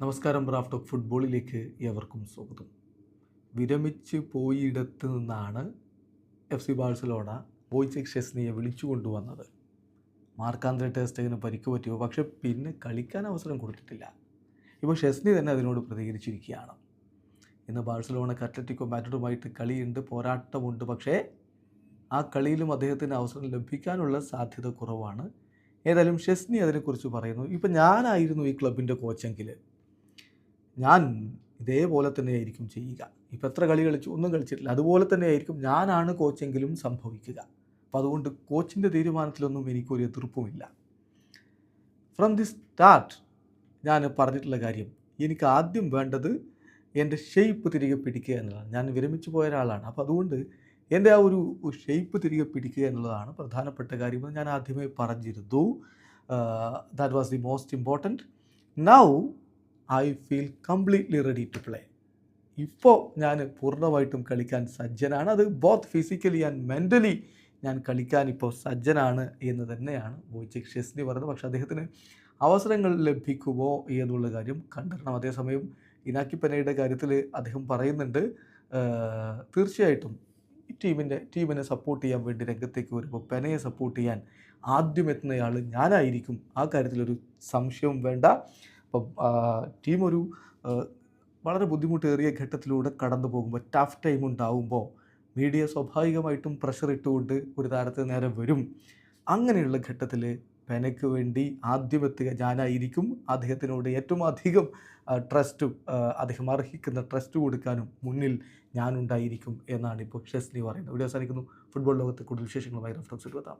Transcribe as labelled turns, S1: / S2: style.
S1: നമസ്കാരം raft of ഫുട്ബോളിലേക്ക് ഏവർക്കും സ്വാഗതം. വിരമിച്ച് പോയിടത്ത് നിന്നാണ് എഫ് സി ബാഴ്സലോണ ബോയ്ചെക് ഷെസ്നിയെ വിളിച്ചു കൊണ്ടുവന്നത്. മാർക്കാന്ത്ര ടെസ്റ്റിന് പരിക്ക് പറ്റിയോ? പക്ഷെ പിന്നെ കളിക്കാൻ അവസരം കൊടുത്തിട്ടില്ല. ഇപ്പോൾ ഷെസ്നി തന്നെ അതിനോട് പ്രതികരിച്ചിരിക്കുകയാണ്. ഇന്ന് ബാഴ്സലോണ അത്ലറ്റിക്കോ മാഡ്രിഡുമായിട്ട് കളിയുണ്ട് പോരാട്ടമുണ്ട്. പക്ഷേ ആ കളിയിലും അദ്ദേഹത്തിന് അവസരം ലഭിക്കാനുള്ള സാധ്യത കുറവാണ്. ഏതായാലും ഷെസ്നി അതിനെക്കുറിച്ച് പറയുന്നു. ഇപ്പം ഞാനായിരുന്നു ഈ ക്ലബിന്റെ കോച്ചെങ്കിൽ ഞാൻ ഇതേപോലെ തന്നെ ആയിരിക്കും ചെയ്യുക. ഇപ്പം എത്ര കളി കളിച്ചു ഒന്നും കളിച്ചിട്ടില്ല. അതുപോലെ തന്നെ ആയിരിക്കും ഞാനാണ് കോച്ചെങ്കിലും സംഭവിക്കുക. അപ്പോൾ അതുകൊണ്ട് കോച്ചിന്റെ തീരുമാനത്തിലൊന്നും എനിക്കൊരു എതിർപ്പുമില്ല. ഫ്രം ദി സ്റ്റാർട്ട് ഞാൻ പറഞ്ഞിട്ടുള്ള കാര്യം എനിക്ക് ആദ്യം വേണ്ടത് എന്റെ ഷെയ്പ്പ് തിരികെ പിടിക്കുക എന്നുള്ളതാണ്. ഞാൻ വിരമിച്ചു പോയ ഒരാളാണ്. അപ്പോൾ അതുകൊണ്ട് എന്റെ ആ ഒരു ഷെയ്പ്പ് തിരികെ പിടിക്കുക എന്നുള്ളതാണ് പ്രധാനപ്പെട്ട കാര്യം ഞാൻ ആദ്യമേ പറഞ്ഞിരുന്നു. That was the most important now I feel completely ready to play. ഇപ്പോൾ ഞാൻ പൂർണമായിട്ടും കളിക്കാൻ സജ്ജനാണ്. അത് ബോത്ത് ഫിസിക്കലി ആൻഡ് മെന്റലി ഞാൻ കളിക്കാൻ ഇപ്പോൾ സജ്ജനാണ് എന്ന് തന്നെയാണ് വോയിച്ചെക് ഷെസ്നി പറയുന്നത്. പക്ഷേ അദ്ദേഹത്തിന് അവസരങ്ങൾ ലഭിക്കുമോ എന്നുള്ള കാര്യം കണ്ടിരണം അതേസമയം ഇനാക്കി പെനയുടെ കാര്യത്തിൽ അദ്ദേഹം പറയുന്നുണ്ട് തീർച്ചയായിട്ടും ഈ ടീമിന്റെ ടീമിനെ സപ്പോർട്ട് ചെയ്യാൻ വേണ്ടി രംഗത്തേക്ക് വരുമ്പോൾ പെനയെ സപ്പോർട്ട് ചെയ്യാൻ ആദ്യം എത്തുന്നയാൾ ഞാനായിരിക്കും. ആ കാര്യത്തിലൊരു സംശയവും വേണ്ട. അപ്പം ടീം ഒരു വളരെ ബുദ്ധിമുട്ടേറിയ ഘട്ടത്തിലൂടെ കടന്നു പോകുമ്പോൾ ടഫ് ടൈം ഉണ്ടാവുമ്പോൾ മീഡിയ സ്വാഭാവികമായിട്ടും പ്രഷർ ഇട്ടുകൊണ്ട് ഒരു താരത്തിന് നേരെ വരും. അങ്ങനെയുള്ള ഘട്ടത്തിൽ പെനയ്ക്ക് വേണ്ടി ആദ്യം എത്തുക ഞാനായിരിക്കും അദ്ദേഹത്തിനോട് ഏറ്റവും അധികം ട്രസ്റ്റ് അദ്ദേഹം അർഹിക്കുന്ന ട്രസ്റ്റ് കൊടുക്കാനും മുന്നിൽ ഞാനുണ്ടായിരിക്കും എന്നാണ് ഇപ്പോൾ ഷെസ്ലി പറയുന്നത്. ഇവിടെ അവസാനിക്കുന്നു. ഫുട്ബോൾ ലോകത്തെ കൂടുതൽ വിശേഷങ്ങളുമായി റഫറൻസ് എടുത്താം